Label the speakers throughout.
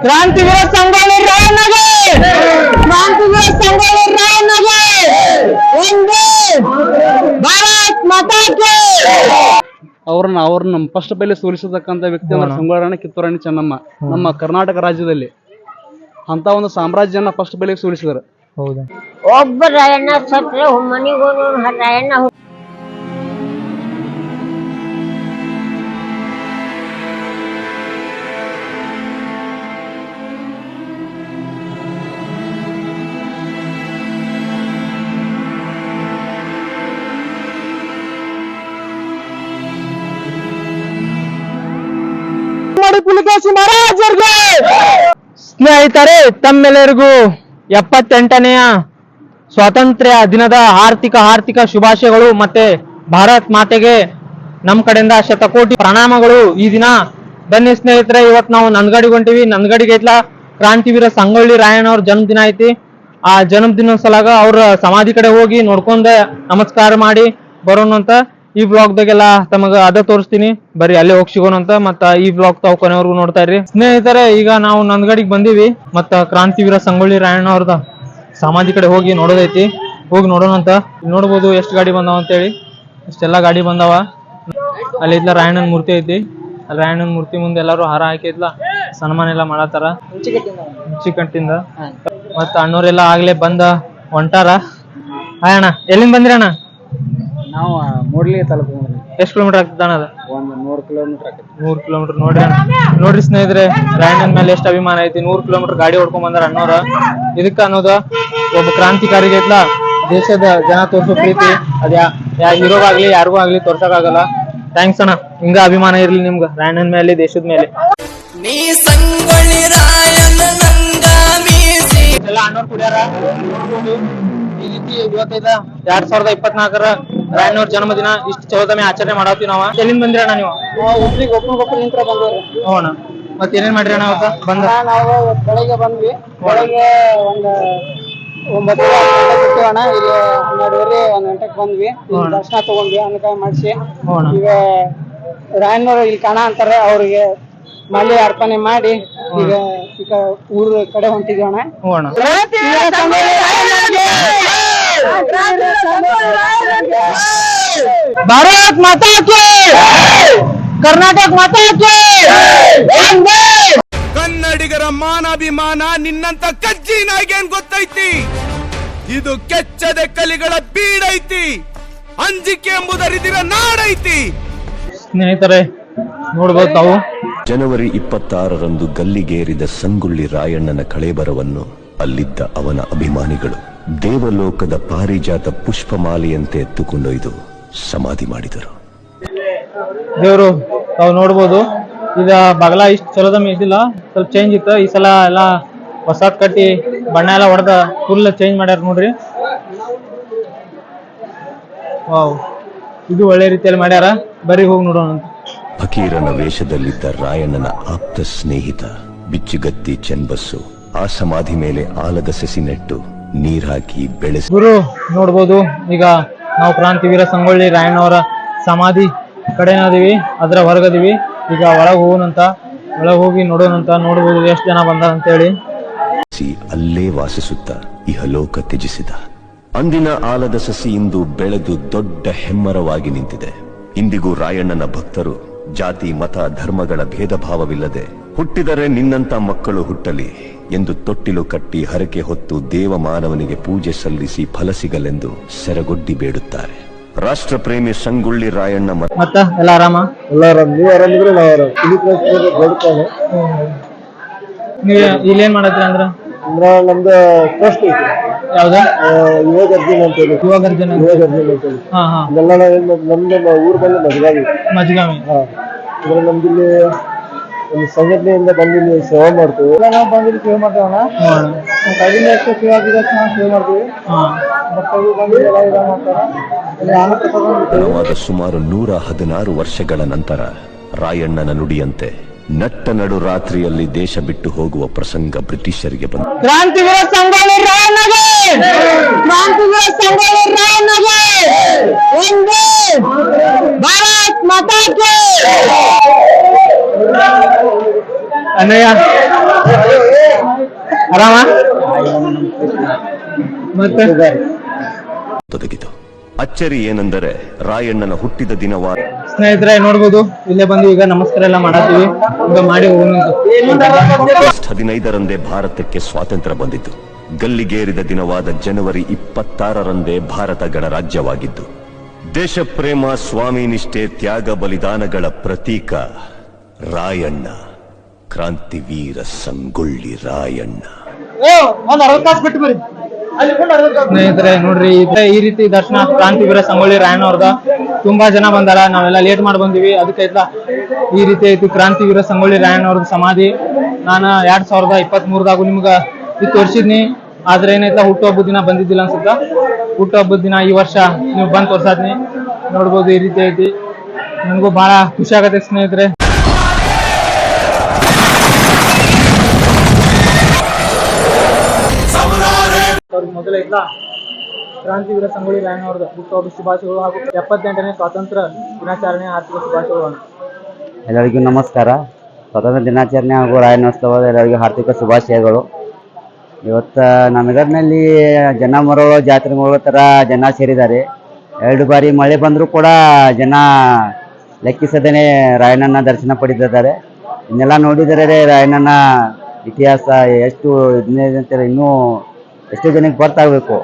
Speaker 1: ಕ್ರಾಂತಿವೀರ ಸಂಗೊಳ್ಳಿ ರಾಯಣ್ಣಗೆ ಕ್ರಾಂತಿವೀರ ಸಂಗೊಳ್ಳಿ ರಾಯಣ್ಣಗೆ ಒಂದೇ ಭಾರತ್ ಮಾತಾಕೆ
Speaker 2: ಅವ್ರನ್ನ ಅವ್ರನ್ನ ಫಸ್ಟ್ ಬೆಲೆ ಸೋಲಿಸತಕ್ಕಂತ ವ್ಯಕ್ತಿ ಅಂದ್ರೆ ಸಂಗೊಳ್ಳಿ ಕಿತ್ತೂರಾಣಿ ಚೆನ್ನಮ್ಮ ನಮ್ಮ ಕರ್ನಾಟಕ ರಾಜ್ಯದಲ್ಲಿ. ಅಂತ ಒಂದು ಸಾಮ್ರಾಜ್ಯನ ಫಸ್ಟ್ ಬೆಲೆಗೆ ಸೋಲಿಸಿದರು
Speaker 1: ಹೌದಾ.
Speaker 3: ಒಬ್ಬ ರಾಯಣ್ಣ ಸತ್ರೆ ಮನಿಗೋನು ರಾಯಣ್ಣ
Speaker 1: ಮಾಡಿ ಮಹಾರಾಜರಿಗೆ ಸ್ನೇಹಿತರೆ, ತಮ್ಮೆಲ್ಲರಿಗೂ ಎಪ್ಪತ್ತೆಂಟನೆಯ ಸ್ವಾತಂತ್ರ್ಯ ದಿನದ ಆರ್ಥಿಕ ಆರ್ಥಿಕ ಶುಭಾಶಯಗಳು ಮತ್ತೆ ಭಾರತ್ ಮಾತೆಗೆ ನಮ್ ಕಡೆಯಿಂದ ಶತಕೋಟಿ ಪ್ರಣಾಮಗಳು ಈ ದಿನ. ಬನ್ನಿ ಸ್ನೇಹಿತರೆ ಇವತ್ತು ನಾವು ನಂದಗಡಿಗೆ ಹೊಂಟಿವಿ. ನಂದಗಡಿಗೆ ಐತ್ಲ ಕ್ರಾಂತಿವೀರ ಸಂಗೊಳ್ಳಿ ರಾಯಣ್ಣ ಅವ್ರ ಜನ್ಮದಿನ ಐತಿ. ಆ ಜನ್ಮದಿನ ಸಲಾಗ ಅವ್ರ ಸಮಾಧಿ ಕಡೆ ಹೋಗಿ ನೋಡ್ಕೊಂಡೆ ನಮಸ್ಕಾರ ಮಾಡಿ ಬರೋಣ ಅಂತ. ಈ ಬ್ಲಾಗ್ದಾಗೆಲ್ಲ ತಮಗ ಅದ ತೋರಿಸ್ತೀನಿ. ಬರಿ ಅಲ್ಲೇ ಹೋಗಿ ಸಿಗೋಣಂತ ಮತ್ತ ಈ ಬ್ಲಾಗ್ ತಾವು ಕೊನೆವರೆಗೂ ನೋಡ್ತಾ ಇರಿ ಸ್ನೇಹಿತರೆ, ಈಗ ನಾವು ನಂದಗಡಿಗೆ ಬಂದೀವಿ, ಮತ್ತ ಕ್ರಾಂತಿವೀರ ಸಂಗೊಳ್ಳಿ ರಾಯಣ್ಣ ಅವ್ರದ ಸಮಾಧಿ ಕಡೆ ಹೋಗಿ ನೋಡೋದೈತಿ. ಹೋಗಿ ನೋಡೋಣಂತ ನೋಡ್ಬೋದು ಎಷ್ಟು ಗಾಡಿ ಬಂದಾವ ಅಂತೇಳಿ ಇಷ್ಟೆಲ್ಲ ಗಾಡಿ ಬಂದಾವ. ಅಲ್ಲಿ ಇದ್ಲ ರಾಯಣ್ಣನ ಮೂರ್ತಿ ಐತಿ. ಅಲ್ಲಿ ರಾಯಣ್ಣನ ಮೂರ್ತಿ ಮುಂದೆ ಎಲ್ಲಾರು ಹಾರ ಹಾಕಿದ್ಲ. ಸನ್ಮಾನ ಎಲ್ಲ ಮಾಡತ್ತಾರ. ಹುಂಚಿಕಟ್ಟಿಂದ. ಮತ್ತ ಅಣ್ಣೋರೆಲ್ಲ ಆಗ್ಲೇ ಬಂದ, ಹೊಂಟಾರ. ಹಾಯ್ ಅಣ್ಣ, ಎಲ್ಲಿಂದ ಬಂದ್ರಿ ಅಣ್ಣ?
Speaker 2: ನಾವು ಮೂಡ್ಲಿ ತಲುಪೋಣ
Speaker 1: ಎಷ್ಟು ಕಿಲೋಮೀಟರ್ ಆಗ್ತದೆ ಅಣ್ಣ ಅದು?
Speaker 2: ಒಂದು ನೂರು ಕಿಲೋಮೀಟರ್ ಆಕೈತಿ.
Speaker 1: ನೂರು ಕಿಲೋಮೀಟರ್ ನೋಡ್ರಿ ನೋಡ್ರಿ ಸ್ನೇಹಿತರೆ ರಾಯಣ್ಣನ ಮೇಲೆ ಎಷ್ಟು ಅಭಿಮಾನ ಐತಿ. ನೂರು ಕಿಲೋಮೀಟರ್ ಗಾಡಿ ಹೊಡ್ಕೊಂಡ್ ಬಂದಾರ ಅಣ್ಣವ್ರ. ಇದಕ್ಕ ಅನ್ನೋದು ಒಬ್ಬ ಕ್ರಾಂತಿಕಾರಿಗೆ ಐತ್ಲ. ದೇಶದ ಜನ ತೋರ್ಸೋ ಪ್ರೀತಿ. ಅದ ಯಾ ಹೀರೋಗಾಗ್ಲಿ ಯಾರಿಗೂ ಆಗ್ಲಿ ತೋರ್ಸಕ್ಕಾಗಲ್ಲ ಥ್ಯಾಂಕ್ಸ್ ಅಣ್ಣ. ಹಿಂಗ ಅಭಿಮಾನ ಇರ್ಲಿ ನಿಮ್ಗೆ ರಾಯಣ್ಣನ ಮೇಲೆ ದೇಶದ ಮೇಲೆ.
Speaker 4: ನೀ ಸಂಗೊಳ್ಳಿ ರಾಯನ ನಂಗ ಮೀಸಿ.
Speaker 1: ಎಲ್ಲ ಅಣ್ಣವ್ರು ಕುಡಿಯಾರ? ಈ ರೀತಿ ಇವತ್ತೈದ ಎರಡ್ ಸಾವಿರದ ಇಪ್ಪತ್ನಾಲ್ಕರ ರಾಯಣ್ಣವ್ರ ಜನ್ಮದಿನ ಇಷ್ಟು ಚೌದಮೆ ಆಚರಣೆ ಮಾಡತ್ತೀವಿ ನಾವ. ಎಲ್ಲಿಂದ ಬಂದ್ರಿ ಅಣ್ಣ ನೀವು
Speaker 5: ಒಬ್ರಿಗೆ ಒಬ್ಬನ ಒಬ್ರು ನಿಂತ್ರ ಬಂದವ್ರಿ.
Speaker 1: ಹೋಣ ಮತ್ತೆ ಮತ್ ಏನೇನ್ ಮಾಡ್ರಿ ಅಣ್ಣ ಅವತ್ತ? ಬಂದ.
Speaker 5: ನಾವು ಬೆಳಗ್ಗೆ ಬಂದ್ವಿ. ಬೆಳಗ್ಗೆ ಒಂದು ಒಂಬತ್ತು ಗಂಟೆ ಅಣ್ಣ ಇಲ್ಲಿ ಹನ್ನೆರಡುವರೆ ಒಂದ್ ಗಂಟೆಗೆ ಬಂದ್ವಿ. ದರ್ಶನ ತಗೊಂಡ್ವಿ ಅನ್ನಕಾಯಿ ಮಾಡಿಸಿ. ಈಗ ರಾಯಣ್ಣವ್ರು ಇಲ್ಲಿ ಕಾಣ ಅಂತಾರೆ ಅವ್ರಿಗೆ ಮಳೆ ಅರ್ಪಣೆ ಮಾಡಿ ಈಗ ಈಗ ಊರ ಕಡೆ ಹೊಂಟಿದ್ವಿ ಅಣ್ಣ.
Speaker 1: ಭಾರತ್ ಮಾತಾ ಕಿ ಕರ್ನಾಟಕ ಮಾತಾ
Speaker 4: ಕನ್ನಡಿಗರ ಮಾನಾಭಿಮಾನ ನಿನ್ನಂತ ಕಜ್ಜಿ ನಾಗೇನ್ ಗೊತ್ತೈತಿ. ಇದು ಕೆಚ್ಚದೆ ಕಲಿಗಳ ಬೀಡೈತಿ ಅಂಜಿಕೆ ಎಂಬುದರಿದಿರ ನಾಡೈತಿ
Speaker 1: ಸ್ನೇಹಿತರೆ ನೋಡ್ಬೋದು ತಾವು?
Speaker 6: ಜನವರಿ ಇಪ್ಪತ್ತಾರರಂದು ಗಲ್ಲಿಗೇರಿದ ಸಂಗೊಳ್ಳಿ ರಾಯಣ್ಣನ ಕಳೇಬರವನ್ನು ಅಲ್ಲಿದ್ದ ಅವನ ಅಭಿಮಾನಿಗಳು ದೇವಲೋಕದ ಪಾರಿಜಾತ ಪುಷ್ಪಮಾಲೆಯಂತೆ ಎತ್ತುಕೊಂಡೊಯ್ದು ಸಮಾಧಿ ಮಾಡಿದರು.
Speaker 1: ದೇವರು ತಾವು ನೋಡ್ಬೋದು ಈಗ ಬಗಲ ಇಷ್ಟು ಚಲೋದ ಇದ್ದಿಲ್ಲ ಸ್ವಲ್ಪ ಚೇಂಜ್ ಇತ್ತು. ಈ ಸಲ ಎಲ್ಲ ಹೊಸಾದ್ ಕಟ್ಟಿ ಬಣ್ಣ ಎಲ್ಲ ಹೊಡೆದ ಫುಲ್ ಚೇಂಜ್ ಮಾಡ್ಯಾರ ನೋಡ್ರಿ. ವಾವ್ ಇದು ಒಳ್ಳೆ ರೀತಿಯಲ್ಲಿ ಮಾಡ್ಯಾರ. ಬರೀ ಹೋಗಿ ನೋಡೋಣ
Speaker 6: ಫಕೀರನ ವೇಷದಲ್ಲಿದ್ದ ರಾಯಣ್ಣನ ಆಪ್ತ ಸ್ನೇಹಿತ ಬಿಚ್ಚುಗತ್ತಿ ಚೆನ್ಬಸ್ಸು ಆ ಸಮಾಧಿ ಮೇಲೆ ಆಲದ ಸಸಿ ನೆಟ್ಟು ನೀರ್ ಹಾಕಿ ಬೆಳೆಸಿ.
Speaker 1: ಗುರು ನೋಡ್ಬೋದು. ಈಗ ನಾವು ಕ್ರಾಂತಿವೀರ ಸಂಗೊಳ್ಳಿ ರಾಯಣ್ಣವರ ಸಮಾಧಿ ಕಡೆನಾದಿವಿ ಅದರ ಹೊರಗದೀವಿ. ಈಗ ಒಳಗೆ ಹೋಗೋಣಂತ ಒಳಗೆ ಹೋಗಿ ನೋಡೋಣಂತ ನೋಡ್ಬೋದು ಎಷ್ಟು ಜನ ಬಂದಾರ ಅಂತೇಳಿ.
Speaker 6: ಅಲ್ಲೇ ವಾಸಿಸುತ್ತ ಇಹಲೋಕ ತ್ಯಜಿಸಿದ. ಅಂದಿನ ಆಲದ ಸಸಿ ಇಂದು ಬೆಳೆದು ದೊಡ್ಡ ಹೆಮ್ಮರವಾಗಿ ನಿಂತಿದೆ. ಇಂದಿಗೂ ರಾಯಣ್ಣನ ಭಕ್ತರು ಜಾತಿ ಮತ ಧರ್ಮಗಳ ಭೇದ ಭಾವವಿಲ್ಲದೆ ಹುಟ್ಟಿದರೆ ನಿನ್ನಂತ ಮಕ್ಕಳು ಹುಟ್ಟಲಿ. ಎಂದು ತೊಟ್ಟಿಲು ಕಟ್ಟಿ ಹರಕೆ ಹೊತ್ತು ದೇವಮಾನವನಿಗೆ ಪೂಜೆ ಸಲ್ಲಿಸಿ ಫಲ ಸಿಗಲೆಂದು ಸೆರಗೊಡ್ಡಿ ಬೇಡುತ್ತಾರೆ. ರಾಷ್ಟ್ರಪ್ರೇಮಿ ಸಂಗೊಳ್ಳಿ ರಾಯಣ್ಣ ಮತ್ತೆ
Speaker 1: ಮತ್ತ ಎಲ್ಲ ಆರಾಮ?
Speaker 5: ನೀವು ಆರಾಮಿದ್ರೆ ನಾವು ಆರಾಮ್. ಇಲ್ಲಿ ಬೇಡ್ತಾನೆ.
Speaker 1: ನೀವ್ ಇಲ್ಲೇನ್ ಮಾಡತ್ರಿ ಅಂದ್ರ?
Speaker 5: ಅಂದ್ರ ನಮ್ದು ಟ್ರಸ್ಟ್ ಐತಿ.
Speaker 1: ಯಾವ್ದ?
Speaker 5: ಯುವ ಗರ್ಜನ್ ಅಂತ ಹೇಳಿ.
Speaker 1: ಯುವ ಗರ್ಜನ
Speaker 5: ಯುವ ಗರ್ಜನ್ ಅಂತ ಹೇಳಿ.
Speaker 1: ಹಾ ಹಾ.
Speaker 5: ಇದೆಲ್ಲ ನಮ್ದು ನಮ್ಮ ಊರ್ ಬಂದು ಮಜಗಾವಿ ಹಾ. ನಮ್ದಿಲ್ಲಿ ಒಂದು ಸಂಘಟನೆಯಿಂದ ಬಂದು ಇಲ್ಲಿ ಸೇವೆ ಮಾಡ್ತೀವಿ. ನಾವು ಬಂದಿಲ್ಲಿ ಸೇವೆ ಮಾಡ್ತೇವಣ್ಣ
Speaker 1: ಅಣ್ಣ.
Speaker 5: ಕಡಿಮೆ ಎಷ್ಟು ಸೇವೆ ಆಗಿದೆ ಅಷ್ಟು ನಾವು ಸೇವೆ ಮಾಡ್ತೀವಿ. ಬಂದು ಎಲ್ಲ ಇದ ಮಾಡ್ತಾರ. ಮಾಡ್ತೀವಿ
Speaker 6: ಸುಮಾರು ನೂರ ಹದಿನಾರು ವರ್ಷಗಳ ನಂತರ ರಾಯಣ್ಣನ ನುಡಿಯಂತೆ ನಟ್ಟ ನಡು ರಾತ್ರಿಯಲ್ಲಿ ದೇಶ ಬಿಟ್ಟು ಹೋಗುವ ಪ್ರಸಂಗ ಬ್ರಿಟಿಷರಿಗೆ ಬಂತು.
Speaker 1: ಕ್ರಾಂತಿವೀರ ಸಂಗೊಳ್ಳಿ ರಾಯಣ್ಣಗೆ! ಕ್ರಾಂತಿವೀರ ಸಂಗೊಳ್ಳಿ ರಾಯಣ್ಣಗೆ! ಒಂದೇ ಭಾರತ್ ಮಾತಾ ಆರಾಮ ಮತ್ತೆ
Speaker 6: ತೊದಗಿತು ಅಚ್ಚರಿ ಏನೆಂದರೆ ರಾಯಣ್ಣನ ಹುಟ್ಟಿದ ದಿನವಾದ
Speaker 1: ಸ್ನೇಹಿತರೆ ನೋಡ್ಬೋದು. ಇಲ್ಲೇ ಬಂದು ಈಗ ನಮಸ್ಕಾರ ಎಲ್ಲ ಮಾಡತ್ತೀವಿ. ಈಗ ಮಾಡಿ ಹೋಗೋಣ
Speaker 6: ಆಗಸ್ಟ್ ಹದಿನೈದರಂದೇ ಭಾರತಕ್ಕೆ ಸ್ವಾತಂತ್ರ್ಯ ಬಂದಿತು. ಗಲ್ಲಿಗೇರಿದ ದಿನವಾದ ಜನವರಿ ಇಪ್ಪತ್ತಾರರಂದೇ ಭಾರತ ಗಣರಾಜ್ಯವಾಗಿದ್ದು ದೇಶಪ್ರೇಮ ಸ್ವಾಮಿ ನಿಷ್ಠೆ ತ್ಯಾಗ ಬಲಿದಾನಗಳ ಪ್ರತೀಕ. ರಾಯಣ್ಣ ಕ್ರಾಂತಿವೀರ ಸಂಗೊಳ್ಳಿ ರಾಯಣ್ಣ.
Speaker 1: ಸ್ನೇಹಿತರೆ ನೋಡ್ರಿ ಇದ್ರೆ ಈ ರೀತಿ ದರ್ಶನ ಕ್ರಾಂತಿವೀರ ಸಂಗೊಳ್ಳಿ ರಾಯಣ್ಣ ಅವ್ರದ ತುಂಬಾ ಜನ ಬಂದಾರ ನಾವೆಲ್ಲ ಲೇಟ್ ಮಾಡಿ ಬಂದಿವಿ. ಅದಕ್ಕೆ ಇಲ್ಲ ಈ ರೀತಿ ಐತಿ ಕ್ರಾಂತಿವೀರ ಸಂಗೊಳ್ಳಿ ರಾಯಣ್ಣ ಅವ್ರದ ಸಮಾಧಿ. ನಾನು ಎರಡ್ ಸಾವಿರದ ಇಪ್ಪತ್ತ್ ಮೂರದಾಗು ನಿಮ್ಗ ಇದು ತೋರಿಸಿದ್ನಿ. ಆದ್ರೆ ಏನಾಯ್ತಾ ಹುಟ್ಟುಹಬ್ಬದ ದಿನ ಬಂದಿದ್ದಿಲ್ಲ ಅನ್ಸುತ್ತ? ಹುಟ್ಟುಹಬ್ಬದ ದಿನ ಈ ವರ್ಷ ನೀವು ಬಂದ್ ತೋರ್ಸಾದ್ನಿ. ನೋಡ್ಬೋದು ಈ ರೀತಿ ಐತಿ ನನಗೂ ಬಹಳ ಖುಷಿ ಆಗತ್ತೆ ಸ್ನೇಹಿತರೆ. ಅವ್ರಿಗೆ ಮೊದಲ ಇಲ್ಲ ಕ್ರಾಂತಿವೀರ ಸಂಗೊಳ್ಳಿ ರಾಯಣ್ಣವ್ರದ ಹುಟ್ಟುಹಬ್ಬ ಶುಭಾಶಯಗಳು ಹಾಗೂ ಎಪ್ಪತ್ತೆಂಟನೇ ಸ್ವಾತಂತ್ರ್ಯ ದಿನಾಚರಣೆ ಆರ್ಥಿಕ ಶುಭಾಶಯಗಳು
Speaker 7: ಎಲ್ಲರಿಗೂ ನಮಸ್ಕಾರ. ಸ್ವಾತಂತ್ರ್ಯ ದಿನಾಚರಣೆ ಹಾಗೂ ರಾಯಣೋತ್ಸವದ ಎಲ್ಲರಿಗೂ ಹಾರ್ದಿಕ ಶುಭಾಶಯಗಳು. ಇವತ್ತು ನಮಗರ್ನಲ್ಲಿ ಜನ ಮರಳು ಜಾತ್ರೆ ಮರಳೋ ಥರ ಜನ ಸೇರಿದ್ದಾರೆ. ಎರಡು ಬಾರಿ ಮಳೆ ಬಂದರೂ ಕೂಡ ಜನ ಲೆಕ್ಕಿಸದೇನೆ ರಾಯಣ್ಣನ ದರ್ಶನ ಪಡೆದಿದ್ದಾರೆ. ಇನ್ನೆಲ್ಲ ನೋಡಿದರೆ ರಾಯಣ್ಣನ ಇತಿಹಾಸ ಎಷ್ಟು ಇದನ್ನೇ ಇನ್ನೂ ಎಷ್ಟು ಜನಕ್ಕೆ ಗೊತ್ತಾಗಬೇಕು.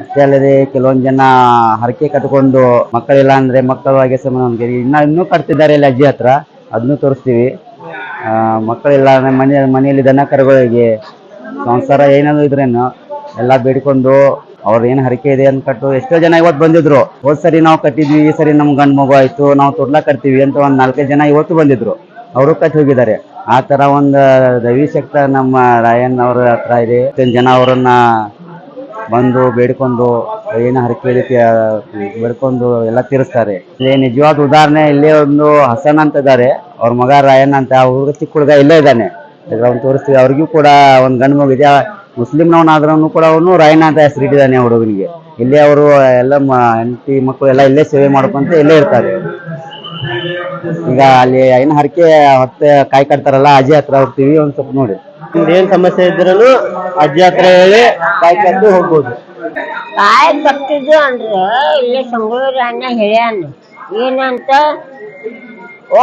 Speaker 7: ಅಷ್ಟೇ ಅಲ್ಲದೆ ಕೆಲವೊಂದು ಜನ ಹರಕೆ ಕಟ್ಕೊಂಡು ಮಕ್ಕಳಿಲ್ಲ ಅಂದರೆ ಮಕ್ಕಳು ಹಾಗೆ ಇನ್ನು ಇನ್ನ ಇನ್ನೂ ಕಟ್ತಿದ್ದಾರೆ ಇಲ್ಲಿ ಅಜ್ಜಿ ಹತ್ರ. ಅದನ್ನು ತೋರಿಸ್ತೀವಿ. ಮಕ್ಕಳಿಲ್ಲ ಅಂದರೆ ಮನೆ, ಮನೆಯಲ್ಲಿ ದನ ಕರುಗಳಿಗೆ ಸಂಸಾರ ಏನಾದ್ರು ಇದ್ರೇನು ಎಲ್ಲ ಬೇಡಿಕೊಂಡು ಅವ್ರ ಏನು ಹರಕೆ ಇದೆ ಅಂತ ಕಟ್ಟು ಎಷ್ಟೋ ಜನ ಇವತ್ತು ಬಂದಿದ್ರು. ಹೋದ್ ಸರಿ ನಾವು ಕಟ್ಟಿದ್ವಿ, ಈ ಸರಿ ನಮ್ಮ ಗಂಡು ಮಗು ಆಯಿತು, ನಾವು ತೊಡ್ಲಾ ಕಟ್ತೀವಿ ಅಂತ ಒಂದು ನಾಲ್ಕೈದು ಜನ ಇವತ್ತು ಬಂದಿದ್ರು. ಅವರು ಕಟ್ಟಿ ಹೋಗಿದ್ದಾರೆ. ಆ ತರ ಒಂದು ದೈವಿಶಕ್ತ ನಮ್ಮ ರಾಯಣ್ಣ ಅವ್ರ ಹತ್ರ ಇದೆ. ಜನ ಅವರನ್ನ ಬಂದು ಬೇಡ್ಕೊಂಡು, ಏನು ಹರಕೆ ರೀತಿಯ ಬೇಡ್ಕೊಂಡು ಎಲ್ಲ ತೀರಿಸ್ತಾರೆ. ಇಲ್ಲಿ ನಿಜವಾದ ಉದಾಹರಣೆ, ಇಲ್ಲೇ ಒಂದು ಹಸನ್ ಅಂತ ಇದ್ದಾರೆ ಅವ್ರ ಮಗ ರಾಯಣ್ಣ ಅಂತ ಹುಡುಗ ಚಿಕ್ಕ ಹುಡುಗ ಇಲ್ಲೇ ಇದ್ದಾನೆ. ಅವ್ನು ತೋರಿಸ್ತೀವಿ, ಅವ್ರಿಗೂ ಕೂಡ ಒಂದು ಗಂಡು ಮಗು ಇದೆ. ಮುಸ್ಲಿಮ್ನವನಾದ್ರೂ ಕೂಡ ಅವನು ರಾಯಣ್ಣ ಅಂತ ಹೆಸರಿಟ್ಟಿದ್ದಾನೆ ಹುಡುಗನಿಗೆ. ಇಲ್ಲೇ ಅವರು ಎಲ್ಲ ಹೆಂಡತಿ ಮಕ್ಕಳು ಎಲ್ಲ ಇಲ್ಲೇ ಸೇವೆ ಮಾಡ್ಕೊಂತ ಇಲ್ಲೇ ಇರ್ತಾರೆ. ಈಗ ಅಲ್ಲಿ ಏನು ಹರಕೆ ಹೊತ್ತೆ ಕಾಯಿ ಕಟ್ತಾರಲ್ಲ ಅಜ್ಜಿ ಹತ್ರ ಹೋಗ್ತೀವಿ ಒಂದ್ ಸ್ವಲ್ಪ ನೋಡಿ. ಏನ್ ಸಮಸ್ಯೆ ಇದ್ರೂ ಅಜ್ಜಿ ಹತ್ರ ಹೇಳಿ ಕಾಯಿ ಕಟ್ಟು ಹೋಗ್ಬೋದು.
Speaker 3: ಕಾಯಿ ಕಟ್ಟಿದ್ದು ಅಂದ್ರೆ ಇಲ್ಲಿ ಸಂಗೂರು ರಾಯಣ್ಣ ಹೇಳ್ಯಾನ ಏನಂತ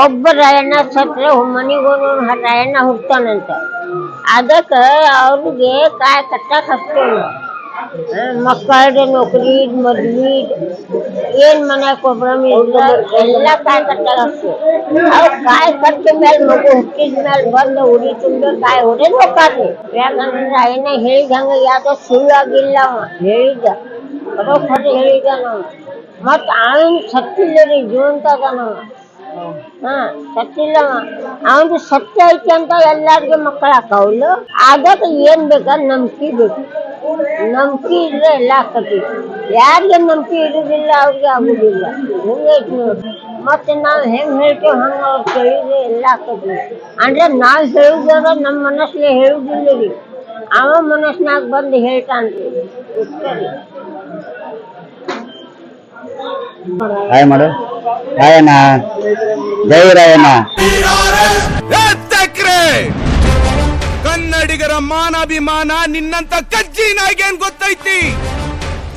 Speaker 3: ಒಬ್ಬ ರಾಯಣ್ಣ ಸತ್ರೆ ಮನಿಗೆ ರಾಯಣ್ಣ ಹುಡ್ತಾನಂತ. ಅದಕ್ಕೆ ಅವ್ರಿಗೆ ಕಾಯಿ ಕಟ್ಟಕ್ ಹಚ್ತೇವೆ ಮಕ್ಕಳ ನೌಕರಿ ಮದ್ವಿ ಏನ್ ಮನ್ಯಾಗ ಪ್ರಾಬ್ಲಮ್ ಇಲ್ಲ ಎಲ್ಲ ಕಾಯಿ ಕಟ್ಟಕ್ ಹಚ್ತೇವೆ ಅವ್ ಕಾಯಿ ಕಟ್ಟಿದ ಮೇಲೆ ಮಗು ಹುಟ್ಟಿದ ಮೇಲೆ ಬಂದು ಉಡಿ ತುಂಬ ಕಾಯಿ ಹೊಡೆದ್ ಹೋಗ್ತಾರ್ರಿ ಯಾಕಂದ್ರೆ ರಾಯಣ್ಣ ಹೇಳಿದಂಗ ಯಾವ್ದೋ ಸುಳ್ಳಾಗಿಲ್ಲ ಅವ ಹೇಳಿದ್ದ ಬರೋಬ್ಬರಿ ಹೇಳಿದ ನಾವು ಮತ್ ಅವನ್ ಸತ್ತಿಲ್ಲ ರೀ ಜೀವಂತ ಅದಾನವ ಹಾ ಸತ್ತಿಲ್ಲ ಅವನು ಸತ್ಯ ಐತಿ ಅಂತ ಎಲ್ಲಾರ್ಗೆ ಮಕ್ಕಳ ಹಾಕವಲ್ಲ ಅದಕ್ಕೆ ಏನ್ ಬೇಕಾದ್ ನಂಬಿಕೆ ಬೇಕು. ನಂಬಿಕೆ ಇದ್ರೆ ಎಲ್ಲ ಆಕತಿ. ಯಾರಿಗೆ ನಂಬಿಕೆ ಇರುದಿಲ್ಲ ಅವ್ರಿಗೆ ಆಗುದಿಲ್ಲ. ಹಿಂಗೈತಿ ಮತ್ತೆ ನಾವು ಹೆಂಗ್ ಹೇಳ್ತೇವೆ ಹಂಗ ಅವ್ರು ಕೇಳಿದ್ರೆ ಎಲ್ಲ ಆಕತಿ. ಅಂದ್ರೆ ನಾವು ಹೇಳುದಾರ ನಮ್ಮ ಮನಸ್ಸಲ್ಲಿ ಹೇಳುದಿಲ್ಲ ರೀ ಅವ ಮನಸ್ನಾಗ ಬಂದು ಹೇಳ್ತಾನ್ರಿ.
Speaker 7: ಹಾಯ್ ಮಾಡು ರಾಯಣ್ಣ ಜೈ ರಾಯಣ್ಣ.
Speaker 4: ಕನ್ನಡಿಗರ ಮಾನಾಭಿಮಾನ ನಿನ್ನಂತ ಕಜ್ಜಿ ನಾಗೇನ್ ಗೊತ್ತೈತಿ?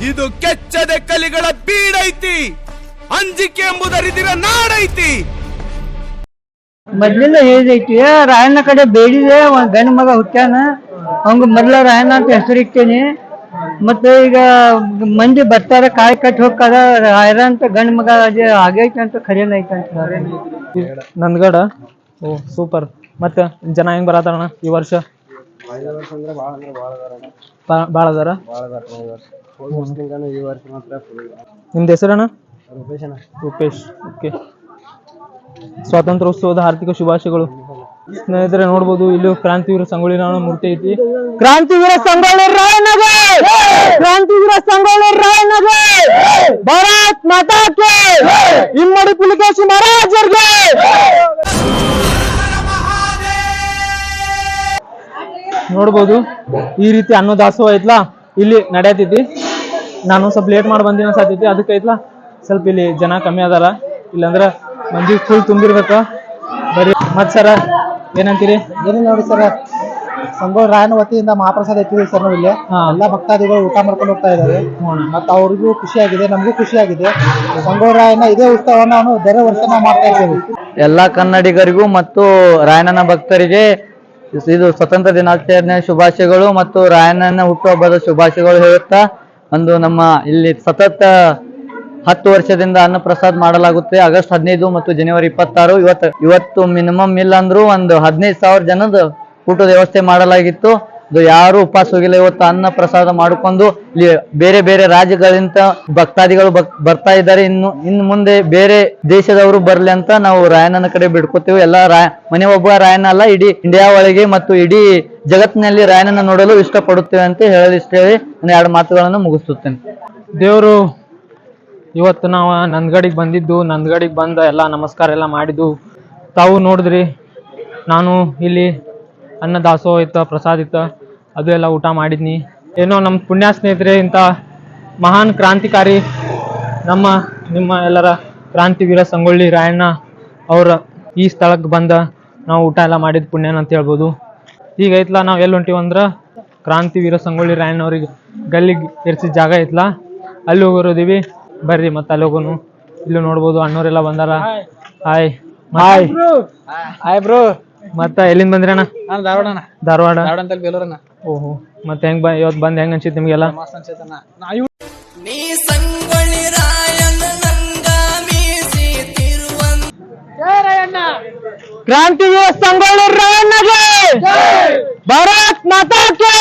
Speaker 4: ಇದು ಕೆಚ್ಚದೆ ಕಲಿಗಳ ಬೀಡೈತಿ ಅಂಜಿಕೆ ಎಂಬುದರಿದಿರ ನಾಡೈತಿ.
Speaker 5: ಮೊದ್ಲಿಂದ ಹೇಳಿದೈತಿ ರಾಯಣ್ಣ ಕಡೆ ಬೇಡಿದೆ ಒಂದ್ ಗಂಡ ಮಗ ಹುಟ್ಟ್ಯಾನ ಅವಂಗ ಮೊದ್ಲ ರಾಯಣ್ಣ ಅಂತ ಹೆಸರಿಟ್ಟೇನಿ ಮತ್ತೆ ಈಗ ಮಂದಿ ಬರ್ತಾರೆ ಕಾಯಿ ಕಟ್ಟಿ ಹೋಗ್ತಾರ ರಾಯರ ಅಂತ ಗಂಡ ಮಗ ಅದೇ ಆಗೈತೆ ಅಂತ ಖರೇನ ಐತೆ ಅಂತ
Speaker 1: ನಂದಗಡ? ಓ ಸೂಪರ್ ಮತ್ತೆ ಜನ ಹೆಂಗ್ ಬರತಾರಣ ಈ ವರ್ಷ? ಬಾ- ಬಾಳ ಅದಾರ? ನಿಮ್ದು ಹೆಸರಣ್ಣ ರೂಪೇಶ್ ಓಕೆ ಸ್ವಾತಂತ್ರ್ಯೋತ್ಸವದ ಹಾರ್ದಿಕ ಶುಭಾಶಯಗಳು. ಸ್ನೇಹಿತರೆ ನೋಡ್ಬೋದು ಇಲ್ಲಿ ಕ್ರಾಂತಿವೀರ ಸಂಗೊಳ್ಳಿ ರಾಯಣ್ಣ ಮೂರ್ತಿ ಐತಿ. ಕ್ರಾಂತಿವೀರ ಸಂಗೊಳ್ಳಿ ರಾಯಣ್ಣಗೆ ಕ್ರಾಂತಿವೀರ ಸಂಗೊಳ್ಳಿ ರಾಯಣ್ಣಗೆ ಭಾರತ್ ಇಮ್ಮಡಿ ಪುಲಿಕೇಶಿ ಮಹಾರಾಜರಿಗೆ! ನೋಡ್ಬೋದು ಈ ರೀತಿ ಅನ್ನೋ ದಾಸೋಹ ಐತ್ಲಾ? ಇಲ್ಲಿ ನಡೆಯತೈತಿ. ನಾನು ಸ್ವಲ್ಪ ಲೇಟ್ ಮಾಡಿ ಬಂದಿನ ಸಾಧ್ಯತೆ ಅದಕ್ಕೆ ಐತ್ಲಾ? ಸ್ವಲ್ಪ ಇಲ್ಲಿ ಜನ ಕಮ್ಮಿ ಅದಾರ. ಇಲ್ಲಾಂದ್ರ ಮಂದಿ ಫುಲ್ ತುಂಬಿರ್ಬೇಕ. ಬರೀ ಮತ್ ಸರ ಏನಂತೀರಿ?
Speaker 5: ಏನಿಲ್ಲ ನೋಡಿ ಸರ್ ಸಂಗೋಳ ರಾಯನ ವತಿಯಿಂದ ಮಹಾಪ್ರಸಾದ ಇಟ್ಟಿದ್ದೀವಿ ಸರ್ ನಾವು ಇಲ್ಲಿ. ಎಲ್ಲ ಭಕ್ತಾದಿಗಳು ಊಟ ಮಾಡ್ಕೊಂಡು ಹೋಗ್ತಾ ಇದ್ದಾರೆ. ಮತ್ತೆ ಅವ್ರಿಗೂ ಖುಷಿಯಾಗಿದೆ ನಮಗೂ ಖುಷಿಯಾಗಿದೆ ಸಂಗೋಳ ರಾಯನ ಇದೇ ಉತ್ಸವವನ್ನು ನಾವು ಬೇರೆ ವರ್ಷ ನಾವು ಮಾಡ್ತಾ ಇದ್ದೇವೆ.
Speaker 8: ಎಲ್ಲ ಕನ್ನಡಿಗರಿಗೂ ಮತ್ತು ರಾಯಣ್ಣನ ಭಕ್ತರಿಗೆ ಇದು ಸ್ವತಂತ್ರ ದಿನಾಚರಣೆ ಶುಭಾಶಯಗಳು ಮತ್ತು ರಾಯಣ್ಣನ ಹುಟ್ಟುಹಬ್ಬದ ಶುಭಾಶಯಗಳು ಹೇಳುತ್ತಾ ಒಂದು ನಮ್ಮ ಇಲ್ಲಿ ಸತತ ಹತ್ತು ವರ್ಷದಿಂದ ಅನ್ನ ಪ್ರಸಾದ್ ಮಾಡಲಾಗುತ್ತೆ ಆಗಸ್ಟ್ ಹದಿನೈದು ಮತ್ತು ಜನವರಿ ಇಪ್ಪತ್ತಾರು. ಇವತ್ತು ಇವತ್ತು ಮಿನಿಮಮ್ ಇಲ್ಲ ಅಂದ್ರೂ ಒಂದು ಹದಿನೈದು ಸಾವಿರ ಜನದ ಊಟದ ವ್ಯವಸ್ಥೆ ಮಾಡಲಾಗಿತ್ತು. ಇದು ಯಾರು ಉಪವಾಸ ಹೋಗಿಲ್ಲ. ಇವತ್ತು ಅನ್ನ ಪ್ರಸಾದ ಮಾಡಿಕೊಂಡು ಇಲ್ಲಿ ಬೇರೆ ಬೇರೆ ರಾಜ್ಯಗಳಿಂದ ಭಕ್ತಾದಿಗಳು ಬರ್ತಾ ಇದ್ದಾರೆ. ಇನ್ನು ಇನ್ನು ಮುಂದೆ ಬೇರೆ ದೇಶದವರು ಬರ್ಲಿ ಅಂತ ನಾವು ರಾಯಣ್ಣನ ಕಡೆ ಬಿಡ್ಕೋತೀವಿ. ಎಲ್ಲ ರಾಯ ಮನೆ ಒಬ್ಬ ರಾಯಣ್ಣ ಅಲ್ಲ, ಇಡೀ ಇಂಡಿಯಾ ಒಳಗೆ ಮತ್ತು ಇಡೀ ಜಗತ್ತಿನಲ್ಲಿ ರಾಯಣ್ಣನ ನೋಡಲು ಇಷ್ಟಪಡುತ್ತೇವೆ ಅಂತ ಹೇಳಿ ಎರಡು ಮಾತುಗಳನ್ನು ಮುಗಿಸುತ್ತೇನೆ.
Speaker 1: ದೇವರು ಇವತ್ತು ನಾವು ನಂದ್ಗಡಿಗೆ ಬಂದಿದ್ದು, ನಂದ್ಗಡಿಗೆ ಬಂದ ಎಲ್ಲ ನಮಸ್ಕಾರ ಎಲ್ಲ ಮಾಡಿದ್ದು. ತಾವು ನೋಡಿದ್ರಿ, ನಾನು ಇಲ್ಲಿ ಅನ್ನ ದಾಸೋಹ ಇತ್ತು ಪ್ರಸಾದ ಇತ್ತು ಅದು ಎಲ್ಲ ಊಟ ಮಾಡಿದ್ನಿ. ಏನೋ ನಮ್ಮ ಪುಣ್ಯ ಸ್ನೇಹಿತರೆ ಇಂಥ ಮಹಾನ್ ಕ್ರಾಂತಿಕಾರಿ ನಮ್ಮ, ನಿಮ್ಮ ಎಲ್ಲರ ಕ್ರಾಂತಿವೀರ ಸಂಗೊಳ್ಳಿ ರಾಯಣ್ಣ ಅವರ ಈ ಸ್ಥಳಕ್ಕೆ ಬಂದ ನಾವು ಊಟ ಎಲ್ಲ ಮಾಡಿದ ಪುಣ್ಯನ ಅಂತ ಹೇಳ್ಬೋದು. ಈಗ ಐತ್ಲ ನಾವು ಎಲ್ಲಿ ಹೊಂಟೀವಂದ್ರೆ ಕ್ರಾಂತಿವೀರ ಸಂಗೊಳ್ಳಿ ರಾಯಣ್ಣವ್ರಿಗೆ ಗಲ್ಲಿಗೆ ಇರಿಸಿದ ಜಾಗ ಐತ್ಲಾ. ಅಲ್ಲಿ ಹೋಗಿರೋದೀವಿ ಬರ್ರಿ ಮತ್ತೆ ಅಲ್ಲೋಗುನು ಇಲ್ಲೂ ಇಲ್ಲಿ ನೋಡ್ಬೋದು ಅಣ್ಣವರೆಲ್ಲ ಬಂದಾರ. ಹಾಯ್ ಹಾಯ್ ಹಾಯ್ ಬ್ರೋ ಮತ್ತ ಎಲ್ಲಿಂದ ಬಂದ್ರಿ ಅಣ್ಣ
Speaker 2: ನಾನು ಧಾರವಾಡ ಅಣ್ಣ.
Speaker 1: ಧಾರವಾಡ.
Speaker 2: ಧಾರವಾಡ ಅಂತ ಬೇಲೂರಣ್ಣ.
Speaker 1: ಓಹೋ. ಮತ್ತೆ ಹೆಂಗ್ ಬ ಇವತ್ತು ಬಂದ್ ಹೆಂಗ್ ಅನ್ಸಿತ್ ನಿಮ್ಗೆಲ್ಲ?
Speaker 2: ಕ್ರಾಂತಿ ಅನ್ಸೈತಣ್ಣ ನಾ ಇವ್
Speaker 4: ನೀ ಸಂಗೊಳ್ಳಿ ರಾಯಣ್ಣ ನಂಗ ಮೀಸಿ ತಿರುವಂತ
Speaker 1: ಕ್ರಾಂತಿವೀರ ಸಂಗೊಳ್ಳಿ ರಾಯಣ್ಣಗೆ! ಭಾರತ್ ಮಾತಾಕ್ಕೆ!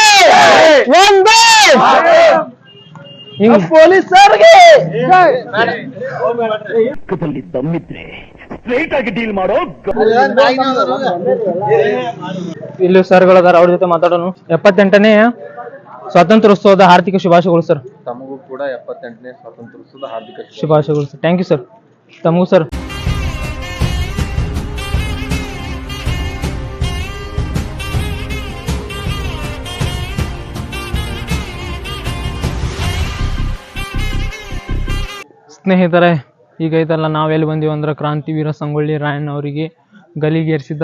Speaker 1: ಒಂದೇ ಹಿಂಗ್
Speaker 5: ಮಾಡೋ
Speaker 1: ಇಲ್ಲಿ ಸರ್ಗಳದಾರ ಅವ್ರ ಜೊತೆ ಮಾತಾಡೋನು. ಎಪ್ಪತ್ತೆಂಟನೇ ಸ್ವಾತಂತ್ರ್ಯೋತ್ಸವದ ಹಾರ್ದಿಕ ಶುಭಾಶಯಗಳು ಸರ್.
Speaker 9: ತಮಗೂ ಕೂಡ ಎಪ್ಪತ್ತೆಂಟನೇ ಸ್ವಾತಂತ್ರ್ಯೋತ್ಸವದ ಹಾರ್ದಿಕ
Speaker 1: ಶುಭಾಶಯಗಳು. ಸರ್. ಥ್ಯಾಂಕ್ ಯು ಸರ್ ತಮಗೂ ಸರ್ ಸ್ನೇಹಿತರೆ, ಈಗ ಐತಲ್ಲ ನಾವೆಲ್ಲಿ ಬಂದೀವಿ ಅಂದ್ರೆ ಕ್ರಾಂತಿವೀರ ಸಂಗೊಳ್ಳಿ ರಾಯಣ್ಣ ಅವರಿಗೆ ಗಲಿಗೇರಿಸಿದ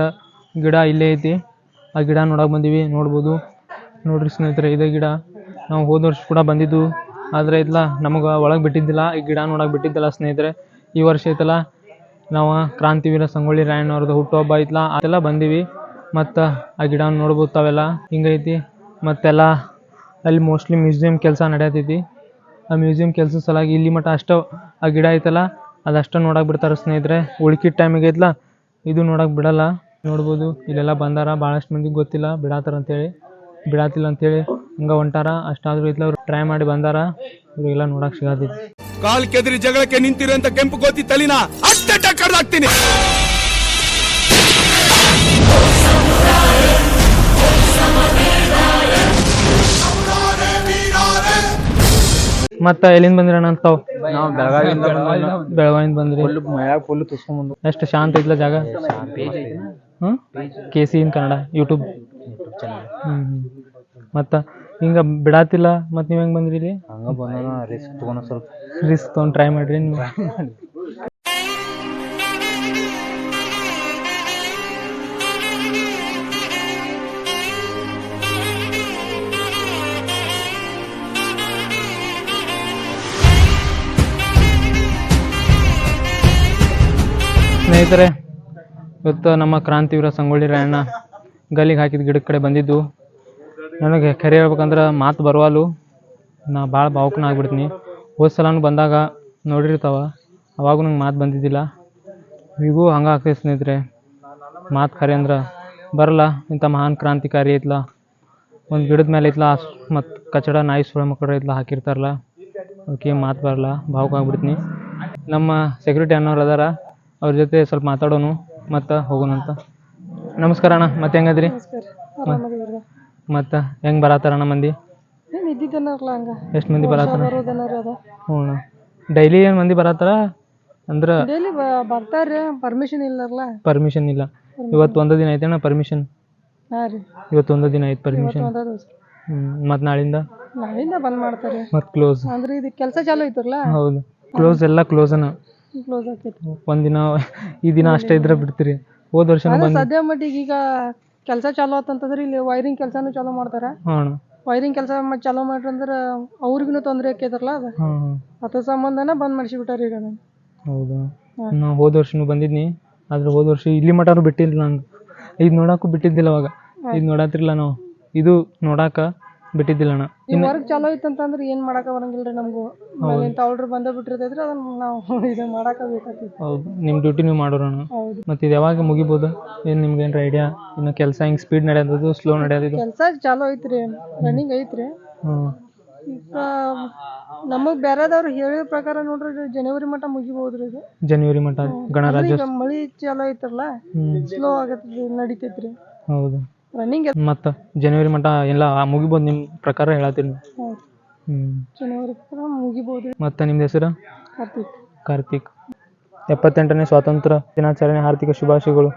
Speaker 1: ಗಿಡ ಇಲ್ಲೇ ಐತಿ. ಆ ಗಿಡ ನೋಡಕ್ ಬಂದೀವಿ, ನೋಡ್ಬೋದು. ನೋಡ್ರಿ ಸ್ನೇಹಿತರೆ, ಇದೇ ಗಿಡ ನಾವು ಹೋದ ವರ್ಷ ಕೂಡ ಬಂದಿದ್ದು. ಆದರೆ ಇಲ್ಲ ನಮಗೆ ಒಳಗೆ ಬಿಟ್ಟಿದ್ದಿಲ್ಲ, ಈ ಗಿಡ ನೋಡಕ್ಕೆ ಬಿಟ್ಟಿದ್ದಿಲ್ಲ ಸ್ನೇಹಿತರೆ. ಈ ವರ್ಷ ಐತಲ್ಲ, ನಾವು ಕ್ರಾಂತಿವೀರ ಸಂಗೊಳ್ಳಿ ರಾಯಣ್ಣ ಅವ್ರದ್ದು ಹುಟ್ಟುಹಬ್ಬ ಐತಲ್ಲ ಅದೆಲ್ಲ ಬಂದೀವಿ. ಮತ್ತು ಆ ಗಿಡ ನೋಡ್ಬೋದು ತಾವೆಲ್ಲ, ಹಿಂಗೈತಿ. ಮತ್ತೆಲ್ಲ, ಅಲ್ಲಿ ಮೋಸ್ಟ್ಲಿ ಮ್ಯೂಸಿಯಂ ಕೆಲಸ ನಡೆಯತೈತಿ. ಆ ಮ್ಯೂಸಿಯಂ ಕೆಲಸ ಸಲಾಗಿ ಇಲ್ಲಿ ಮಟ್ಟ ಅಷ್ಟು ಆ ಗಿಡ ಐತಲ್ಲ ಅದಷ್ಟು ನೋಡಕ್ ಬಿಡ್ತಾರೆ ಸ್ನೇಹಿತರೆ. ಉಳ್ಕಿದ ಟೈಮಿಗೆ ಐತಲ್ಲ ಇದು ನೋಡಕ್ ಬಿಡಲ್ಲ. ನೋಡ್ಬೋದು, ಇಲ್ಲೆಲ್ಲ ಬಂದಾರ ಭಾಳಷ್ಟು ಮಂದಿಗೆ ಗೊತ್ತಿಲ್ಲ, ಬಿಡಾತಾರ ಅಂತೇಳಿ. ಬಿಡಾತಿಲ್ಲ ಅಂತೇಳಿ ಹಂಗ ಹೊಂಟಾರ. ಅಷ್ಟಾದ್ರೂ ಐತ್ಲ ಅವ್ರು ಟ್ರೈ ಮಾಡಿ ಬಂದಾರ. ಇವರಿಗೆಲ್ಲ ನೋಡಕ್ ಸಿಗಾದಿತ್ತು
Speaker 4: ಕಾಲ್ ಕೆದರಿ ಜಗಳಕ್ಕೆ ನಿಂತಿರುವಂತ ಕೆಂಪು ಗೋತಿ ತಲಿನ ಅಷ್ಟ
Speaker 1: ಮತ್ತ ಎಲ್ಲಿಂದ ಬಂದಿರಣ್ಣ ಅಂತ ತಾವು?
Speaker 8: ನಾವು ಬೆಳಗಾವಿಯಿಂದ
Speaker 1: ಬೆಳಗಾವಿಂದ ಬಂದ್ರಿ.
Speaker 8: ಮಳ್ಯಾಗ ಫುಲ್ ತುಸ್ಕೊಂಬಂದು
Speaker 1: ಎಷ್ಟು ಶಾಂತ ಐತ್ಲ ಜಾಗ? ಹ್ಮ್? K C in Kannada YouTube hmm hmm. ಮತ್ತ ಹಿಂಗ ಬಿಡಾತಿಲ್ಲ ಮತ್ ನೀವ್ ಹೆಂಗ್ ಬಂದ್ರಿ ಇಲ್ಲಿ?
Speaker 8: ಹಂಗ ಬಂದ ರಿಸ್ಕ್ ಸ್ವಲ್ಪ
Speaker 1: ರಿಸ್ಕ್ ತಗೊಂಡ್ ಟ್ರೈ ಮಾಡ್ರಿ ನೀವು. ಸ್ನೇಹಿತರೆ, ಇವತ್ತು ನಮ್ಮ ಕ್ರಾಂತಿವೀರ ಸಂಗೊಳ್ಳಿ ರಾಯಣ್ಣ ಗಲ್ಲಿಗೆ ಹಾಕಿದ ಗಿಡದ ಕಡೆ ಬಂದಿದ್ದು. ನನಗೆ ಕರೆ ಹೇಳ್ಬೇಕಂದ್ರೆ ಮಾತು ಬರುವಲ್ಲು. ನಾ ಭಾಳ ಭಾವುಕನ ಆಗ್ಬಿಡ್ತೀನಿ. ಹೋದ ಸಲನೂ ಬಂದಾಗ ನೋಡಿರ್ತಾವ, ಅವಾಗೂ ನಂಗೆ ಮಾತು ಬಂದಿದ್ದಿಲ್ಲ. ಈಗೂ ಹಂಗೆ ಆಗ್ತೈತೆ ಸ್ನೇಹಿತರೆ. ಮಾತು ಖರೆ ಅಂದ್ರೆ ಬರಲ್ಲ ಇಂಥ ಮಹಾನ್ ಕ್ರಾಂತಿಕಾರಿ ಐತ್ಲ. ಒಂದು ಗಿಡದ ಮೇಲೆ ಐತ್ಲ ಮತ್ತು ಕಚಡ, ನಾಯಿ ಸುಳ ಮಕ್ಕಳು ಐತ್ಲ ಹಾಕಿರ್ತಾರಲ್ಲ, ಅದಕ್ಕೆ ಮಾತು ಬರಲ್ಲ ಭಾವುಕ ಆಗ್ಬಿಡ್ತೀನಿ. ನಮ್ಮ ಸೆಕ್ಯೂರಿಟಿ ಅನ್ನೋರು ಅದಾರ. ಅವ್ರ ಜೊತೆ ಸ್ವಲ್ಪ ಮಾತಾಡೋನು ಮತ್ತು ಹೋಗೋಣಂತ ನಮಸ್ಕಾರ ಅಣ್ಣ ಮತ್ತೆ ಹೆಂಗದ್ರಿ? ಮತ್ತು ಹೆಂಗೆ ಬರತ್ತಾರಣ್ಣ ಮಂದಿ?
Speaker 5: ಏನು ಇದ್ದಿದ್ದೇನಲ್ಲ
Speaker 1: ಎಷ್ಟು ಮಂದಿ ಬರತ್ತಾರ? ಹ್ಞೂ ಅಣ್ಣ. ಡೈಲಿ ಏನ್ ಮಂದಿ ಬರತ್ತಾರ? ಅಂದ್ರೆ
Speaker 5: ಡೈಲಿ ಪರ್ಮಿಷನ್ ಇಲ್ಲರಲ್ಲ
Speaker 1: ಪರ್ಮಿಷನ್ ಇಲ್ಲ. ಇವತ್ತು ಒಂದ ದಿನ ಐತೆ ಅಣ್ಣ ಪರ್ಮಿಷನ್
Speaker 5: ಹಾಂ ರೀ.
Speaker 1: ಇವತ್ತು ಒಂದ ದಿನ ಐತೆ ಪರ್ಮಿಷನ್ ಮತ್ತೆ ನಾಳಿಂದ?
Speaker 5: ನಾಳಿಂದ ಬಂದ್ ಮಾಡ್ತಾರೆ.
Speaker 1: ಮತ್ತೆ ಕ್ಲೋಸ್
Speaker 5: ಅಂದ್ರೆ ಇದು ಕೆಲಸ ಚಾಲು ಐತರ್ಲ?
Speaker 1: ಹೌದು. ಕ್ಲೋಸ್ ಎಲ್ಲ ಕ್ಲೋಸನ
Speaker 5: ಕ್ಲೋಸ್ ಆಗ್ತೈತಿ
Speaker 1: ಒಂದಿನ ಈ ದಿನ ಅಷ್ಟೇ ಇದ್ರೆ ಬಿಡ್ತೀರಿ. ಹೋದ ವರ್ಷ
Speaker 10: ಆದ್ರೆ ಸದ್ಯ ಮಟ್ಟಿಗೆ ಈಗ ಕೆಲಸ ಚಾಲೂ ಆತಂತಂದ್ರೆ ಇಲ್ಲಿ ವೈರಿಂಗ್ ಕೆಲಸನೂ ಚಾಲೂ ಮಾಡ್ತಾರ.
Speaker 1: ಹಾ
Speaker 10: ವೈರಿಂಗ್ ಕೆಲಸ ಚಾಲೂ ಅವ್ರಿಗೂ ತೊಂದರೆ ಆಕೈತ್ರಲ್ಲ ಅದು.
Speaker 1: ಹಾ
Speaker 10: ಅದ್ರ ಸಂಬಂಧನ ಬಂದ್ ಮಾಡಿಸಿಬಿಟ್ಟಾರ ಈಗ ಅದನ್ನ.
Speaker 1: ಹೌದಾ? ನಾ ಹೋದ ವರ್ಷನು ಬಂದಿದ್ನಿ. ಆದ್ರೆ ಹೋದ ವರ್ಷ ಇಲ್ಲಿ ಮಟಾರು ಬಿಟ್ಟಿಲ್ಲ ನಾನು ಇದು ನೋಡಕ್ಕೂ ಬಿಟ್ಟಿದ್ದಿಲ್ಲ ಅವಾಗ. ಇದು ನೋಡತ್ತಿರಲ್ಲ ನಾವು. ಇದು ನೋಡಾಕ ಬಿಟ್ಟಿದ್ದಿಲ್ಲ ಅಣ್ಣ
Speaker 10: ಈ ವರ್ಕ್ ಚಾಲು ಐತಂತಂದ್ರೆ ಏನ್ ಮಾಡಾಕ ಬರಂಗಿಲ್ರಿ ನಮಗೂ? ಇಂತ ಆರ್ಡರ್ ಬಂದ ಬಿಟ್ಟಿರ್ತೈತ್ರಿ ಅದನ್ನ ನಾವು ಇದು ಮಾಡಾಕ ಬೇಕಾಗ್ತೈತಿ.
Speaker 1: ಹೌದು ನಿಮ್ಮ ಡ್ಯೂಟಿ ನೀವು ಮಾಡೋಣ
Speaker 10: ಹೌದು.
Speaker 1: ಮತ್ತೆ ಇದು ಯಾವಾಗ ಮುಗಿಬೋದು? ಏನು ನಿಮ್ಗೆ ಏನ್ರ ಐಡಿಯಾ ಇನ್ನು ಕೆಲಸ ಹಿಂಗೆ ಸ್ಪೀಡ್ ನಡೆಯೋದು ಸ್ಲೋ ನಡೆಯೋದು
Speaker 10: ಕೆಲಸ ಚಾಲು ಐತ್ರಿ ರನ್ನಿಂಗ್ ಐತ್ರಿ.
Speaker 1: ಹ್ಞೂ
Speaker 10: ಈಗ ನಮಗ್ ಬೇರೆದವ್ರು ಹೇಳಿದ ಪ್ರಕಾರ ನೋಡ್ರಿ ಜನವರಿ ಮಟ್ಟ ಮುಗಿಬಹುದ್ರಿ ಇದು.
Speaker 1: ಜನವರಿ ಮಟ್ಟ
Speaker 10: ಅಂದ್ರೆ
Speaker 1: ಗಣರಾಜ್ಯ
Speaker 10: ಈಗ ಮಳಿ ಚಲೋ ಐತ್ರಲ್ಲ ಸ್ಲೋ ಆಗತ್ರಿ ನಡಿತೈತ್ರಿ.
Speaker 1: ಹೌದು.
Speaker 10: ರನ್ನಿಂಗ್
Speaker 1: ಮತ್ತ ಜನವರಿ ಮಟ್ಟ ಎಲ್ಲ ಮುಗಿಬೋದು ನಿಮ್ಮ ಪ್ರಕಾರ ಹೇಳತ್ತೀನಿ ಹ್ಮ್.
Speaker 10: ಜನವರಿ ಮುಗಿಬಹುದು
Speaker 1: ಮತ್ತ ನಿಮ್ದು ಹೆಸರು?
Speaker 10: ಕಾರ್ತಿಕ್.
Speaker 1: ಕಾರ್ತಿಕ್. ಎಪ್ಪತ್ತೆಂಟನೇ ಸ್ವಾತಂತ್ರ್ಯ ದಿನಾಚರಣೆ ಹಾರ್ದಿಕ ಶುಭಾಶಯಗಳು.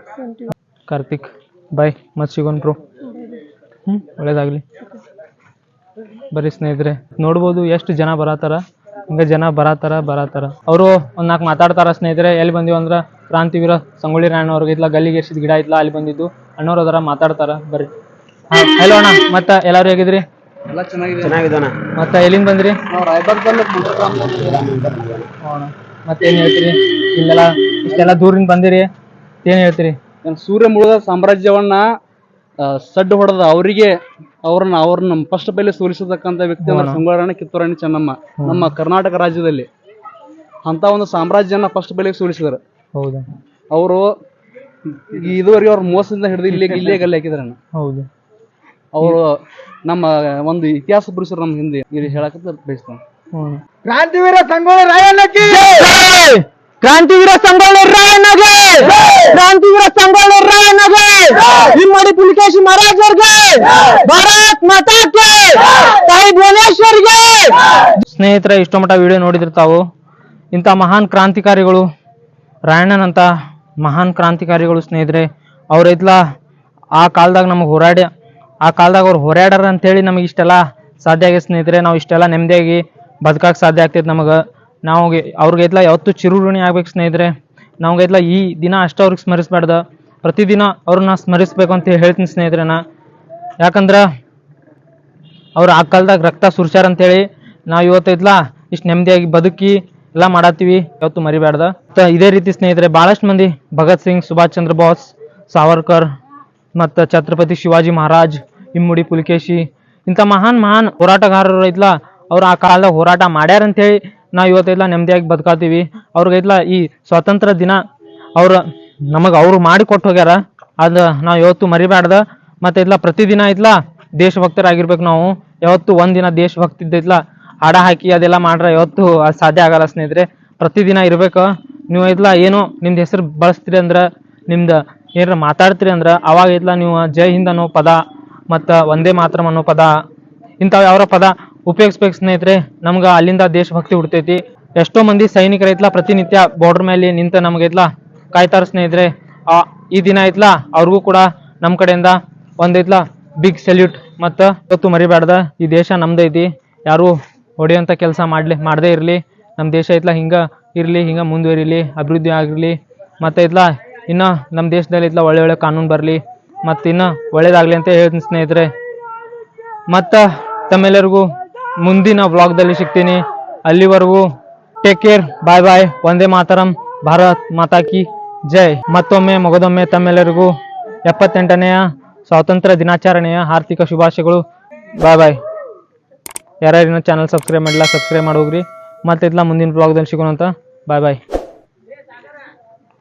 Speaker 1: ಕಾರ್ತಿಕ್ ಬಾಯ್ ಮತ್ತೆ ಪ್ರೋ ಹ್ಮ್ ಒಳ್ಳೇದಾಗ್ಲಿ. ಬರ್ರಿ ಸ್ನೇಹಿತರೆ ನೋಡ್ಬೋದು ಎಷ್ಟು ಜನ ಬರಾತಾರ ಹಿಂಗ ಜನ ಬರಾತಾರ ಬರಾತಾರ ಅವರು ಒಂದ್ ನಾಲ್ಕು ಮಾತಾಡ್ತಾರ ಸ್ನೇಹಿತರೆ ಎಲ್ಲಿ ಬಂದೀವಿ ಅಂದ್ರ ಕ್ರಾಂತಿವೀರ ಸಂಗೊಳ್ಳಿ ರಾಯಣ್ಣ ಅವ್ರಿಗೆ ಇತ್ಲ ಗಲ್ಲಿಗೆ ಎರ್ಸಿದ ಗಿಡ ಐತ್ಲ ಅಲ್ಲಿ ಬಂದಿದ್ದು. ಅಣ್ಣವ್ರು ಅದರ ಮಾತಾಡ್ತಾರ ಬರ್ರಿ. ಹಲೋ ಅಣ್ಣ ಮತ್ತ ಎಲ್ಲಾರು ಹೇಗಿದ್ರಿ?
Speaker 2: ಎಲ್ಲ ಚೆನ್ನಾಗಿದೆ
Speaker 7: ಚೆನ್ನಾಗಿದ್ದಾನ.
Speaker 1: ಮತ್ತ ಎಲ್ಲಿಂದ ಬಂದ್ರಿ? ಮತ್ತೇನ್ ಹೇಳ್ತೀರಿ? ಇಲ್ಲೆಲ್ಲ ಇಷ್ಟೆಲ್ಲ ದೂರಿಂದ ಬಂದಿರಿ. ಏನ್ ಹೇಳ್ತೀರಿ?
Speaker 2: ಸೂರ್ಯ ಮುಳುದ ಸಾಮ್ರಾಜ್ಯವನ್ನ ಸಡ್ಡು ಹೊಡೆದ ಅವರಿಗೆ ಅವ್ರನ್ನ ಅವ್ರನ್ನ ಫಸ್ಟ್ ಬೆಲೆ ಸೋಲಿಸತಕ್ಕಂತ ವ್ಯಕ್ತಿ ಅಂದ್ರೆ ಸಂಗೊಳ್ಳಿ ಕಿತ್ತೂರಾಣಿ ಕಿತ್ತೂರು ರಾಣಿ ಚೆನ್ನಮ್ಮ ನಮ್ಮ ಕರ್ನಾಟಕ ರಾಜ್ಯದಲ್ಲಿ. ಅಂತ ಒಂದು ಸಾಮ್ರಾಜ್ಯನ ಫಸ್ಟ್ ಬೆಲೆಗೆ ಸೋಲಿಸಿದಾರೆ.
Speaker 1: ಹೌದಾ.
Speaker 2: ಅವರು ಇದುವರೆಗೆ ಅವ್ರ ಮೋಸದಿಂದ ಹಿಡಿದು ಇಲ್ಲೇ ಇಲ್ಲೇ ಗಲ್ಲಿ ಹಾಕಿದ್ರಣ್ಣ.
Speaker 1: ಹೌದು.
Speaker 2: ಅವರು ನಮ್ಮ ಒಂದು ಇತಿಹಾಸ ಪುರುಷರು ನಮ್ಮ ಹಿಂದೆ ಇಲ್ಲಿ ಹೇಳಕ್ ಬಯಸ್ತಾನೆ
Speaker 1: ಹ್ಮ್
Speaker 5: ಕ್ರಾಂತಿವೀರ ಸಂಗೊಳ್ಳಿ ರಾಯಣ್ಣಕ್ಕೆ
Speaker 1: ಕ್ರಾಂತಿವೀರ ಸಂಗೊಳ್ಳಿ ರಾಯಣ್ಣಗೆ! ಕ್ರಾಂತಿವೀರ ಸಂಗೊಳ್ಳಿ ರಾಯಣ್ಣಗೆ! ಇಮ್ಮಡಿ ಪುಲಿಕೇಶಿ ಮಹಾರಾಜರ್ಗೆ! ಭಾರತ್ ಮಾತಾಕ್ಕೆ! ತಾಯಿ ಭುವನೇಶ್ವರಿಗೆ! ಸ್ನೇಹಿತರೆ ಇಷ್ಟು ಮಟ್ಟ ವಿಡಿಯೋ ನೋಡಿದಿರ್ತಾವು? ಇಂಥ ಮಹಾನ್ ಕ್ರಾಂತಿಕಾರಿಗಳು ರಾಯಣ್ಣನಂತ ಮಹಾನ್ ಕ್ರಾಂತಿಕಾರಿಗಳು ಸ್ನೇಹಿತರೆ, ಅವ್ರ ಇದ್ಲ ಆ ಕಾಲದಾಗ ನಮಗೆ ಹೋರಾಡಿ, ಆ ಕಾಲದಾಗ ಅವ್ರು ಹೋರಾಡ್ಯಾರ ಅಂತೇಳಿ ನಮಗೆ ಇಷ್ಟೆಲ್ಲ ಸಾಧ್ಯ ಆಗಿದೆ ಸ್ನೇಹಿತರೆ. ನಾವು ಇಷ್ಟೆಲ್ಲ ನೆಮ್ಮದಿಯಾಗಿ ಬದುಕಕ್ಕೆ ಸಾಧ್ಯ ಆಗ್ತೈತೆ ನಮಗೆ. ನಾವು ಅವ್ರಿಗೆ ಇದ್ಲ ಯಾವತ್ತೂ ಚಿರುಋಣಿ ಆಗ್ಬೇಕು ಸ್ನೇಹಿತರೆ. ನಮ್ಗೆ ಇದ್ಲ ಈ ದಿನ ಅಷ್ಟೇ ಅವ್ರಿಗೆ ಸ್ಮರಿಸ್ಬಾರ್ದು. ಪ್ರತಿದಿನ ಅವ್ರನ್ನ ಸ್ಮರಿಸ್ಬೇಕು ಅಂತ ಹೇಳ್ತೀನಿ ಸ್ನೇಹಿತರೆ ನಾ. ಯಾಕಂದ್ರೆ ಅವ್ರು ಆ ಕಾಲದಾಗ ರಕ್ತ ಸುರ್ಸ್ಯಾರ ಅಂತೇಳಿ ನಾವು ಇದ್ಲ ಇಷ್ಟು ನೆಮ್ಮದಿಯಾಗಿ ಬದುಕಿ ಎಲ್ಲ ಮಾಡತ್ತೀವಿ. ಯಾವತ್ತು ಮರಿಬ್ಯಾಡ್ದ. ತ- ಇದೇ ರೀತಿ ಸ್ನೇಹಿತರೆ ಬಹಳಷ್ಟು ಮಂದಿ ಭಗತ್ ಸಿಂಗ್, ಸುಭಾಷ್ ಚಂದ್ರ ಬೋಸ್, ಸಾವರ್ಕರ್, ಮತ್ತು ಛತ್ರಪತಿ ಶಿವಾಜಿ ಮಹಾರಾಜ್, ಇಮ್ಮುಡಿ ಪುಲಿಕೇಶಿ, ಇಂಥ ಮಹಾನ್ ಮಹಾನ್ ಹೋರಾಟಗಾರರು ಐತ್ಲ, ಅವ್ರು ಆ ಕಾಲದ ಹೋರಾಟ ಮಾಡ್ಯಾರ ಅಂತೇಳಿ ನಾವು ಇವತ್ತೈತ್ಲ ನೆಮ್ಮದಿಯಾಗಿ ಬದುಕಾತೀವಿ. ಅವ್ರಿಗೈತ್ಲ ಈ ಸ್ವಾತಂತ್ರ್ಯ ದಿನ ಅವ್ರು ನಮಗೆ ಅವ್ರು ಮಾಡಿ ಕೊಟ್ಟು ಹೋಗ್ಯಾರ. ಅದು ನಾವು ಯಾವತ್ತು ಮರಿಬ್ಯಾಡ್ದ. ಮತ್ತೆ ಇತ್ಲ ಪ್ರತಿದಿನ ಐತ್ಲ ದೇಶಭಕ್ತರಾಗಿರ್ಬೇಕು ನಾವು. ಯಾವತ್ತು ಒಂದಿನ ದೇಶಭಕ್ತಿದ್ದೈತ್ಲ ಹಾಡ ಹಾಕಿ ಅದೆಲ್ಲ ಮಾಡ್ರೆ ಯಾವತ್ತು ಅದು ಸಾಧ್ಯ ಆಗಲ್ಲ ಸ್ನೇಹಿತರೆ. ಪ್ರತಿದಿನ ಇರಬೇಕು. ನೀವು ಇದ್ಲ ಏನು, ನಿಮ್ದು ಹೆಸರು ಬಳಸ್ತೀರಿ ಅಂದ್ರೆ, ನಿಮ್ದು ಏನಾರ ಮಾತಾಡ್ತೀರಿ ಅಂದ್ರೆ, ಅವಾಗ ಇದ್ಲ ನೀವು ಜೈ ಹಿಂದ್ ಅನ್ನೋ ಪದ ಮತ್ತು ಒಂದೇ ಮಾತರಂ ಅನ್ನೋ ಪದ, ಇಂಥವು ಯಾವ ಪದ ಉಪಯೋಗಿಸ್ಬೇಕು ಸ್ನೇಹಿತರೆ. ನಮ್ಗೆ ಅಲ್ಲಿಂದ ದೇಶಭಕ್ತಿ ಹುಡ್ತೈತಿ. ಎಷ್ಟೋ ಮಂದಿ ಸೈನಿಕರ ಐತ್ಲ ಪ್ರತಿನಿತ್ಯ ಬಾರ್ಡರ್ ಮೇಲೆ ನಿಂತ ನಮ್ಗೆ ಇದ್ಲಾ ಕಾಯ್ತಾರ ಸ್ನೇಹಿತರೆ. ಈ ದಿನ ಐತ್ಲ ಅವ್ರಿಗೂ ಕೂಡ ನಮ್ಮ ಕಡೆಯಿಂದ ಒಂದೈತ್ಲ ಬಿಗ್ ಸೆಲ್ಯೂಟ್ ಮತ್ತು ಇವತ್ತು ಮರಿಬ್ಯಾಡ್ದ, ಈ ದೇಶ ನಮ್ದೈತಿ. ಯಾರು ಹೊಡೆಯೋಂಥ ಕೆಲಸ ಮಾಡ್ಲಿ, ಮಾಡದೇ ಇರಲಿ. ನಮ್ಮ ದೇಶ ಐತ್ಲ ಹಿಂಗೆ ಇರಲಿ, ಹಿಂಗೆ ಮುಂದುವರಿಲಿ, ಅಭಿವೃದ್ಧಿ ಆಗಿರಲಿ ಮತ್ತು ಐತ್ಲ ಇನ್ನೂ ನಮ್ಮ ದೇಶದಲ್ಲಿ ಐತ್ಲ ಒಳ್ಳೆ ಒಳ್ಳೆ ಕಾನೂನು ಬರಲಿ. ಮತ್ತು ಇನ್ನೂ ಒಳ್ಳೇದಾಗಲಿ ಅಂತ ಹೇಳ್ತೀನಿ ಸ್ನೇಹಿತರೆ. ಮತ್ತು ತಮ್ಮೆಲ್ಲರಿಗೂ ಮುಂದಿನ ವ್ಲಾಗ್ದಲ್ಲಿ ಸಿಗ್ತೀನಿ. ಅಲ್ಲಿವರೆಗೂ ಟೇಕ್ ಕೇರ್ ಬಾಯ್ ಬಾಯ್ ಒಂದೇ ಮಾತರಂ, ಭಾರತ್ ಮಾತಾ ಕಿ ಜೈ. ಮತ್ತೊಮ್ಮೆ, ಮೊಗದೊಮ್ಮೆ ತಮ್ಮೆಲ್ಲರಿಗೂ ಎಪ್ಪತ್ತೆಂಟನೆಯ ಸ್ವಾತಂತ್ರ್ಯ ದಿನಾಚರಣೆಯ ಆರ್ಥಿಕ ಶುಭಾಶಯಗಳು. ಬಾಯ್ ಬಾಯ್ ಯಾರ್ಯಾರಿನ ಚಾನಲ್ ಸಬ್ಸ್ಕ್ರೈಬ್ ಮಾಡಿಲ್ಲ ಸಬ್ಸ್ಕ್ರೈಬ್ ಮಾಡೋಗ್ರಿ. ಮತ್ತೆ ಇತ್ಲ ಮುಂದಿನ ಬ್ಲಾಗ್ದಲ್ಲಿ ಸಿಗೋಣ ಅಂತ ಬಾಯ್ ಬಾಯ್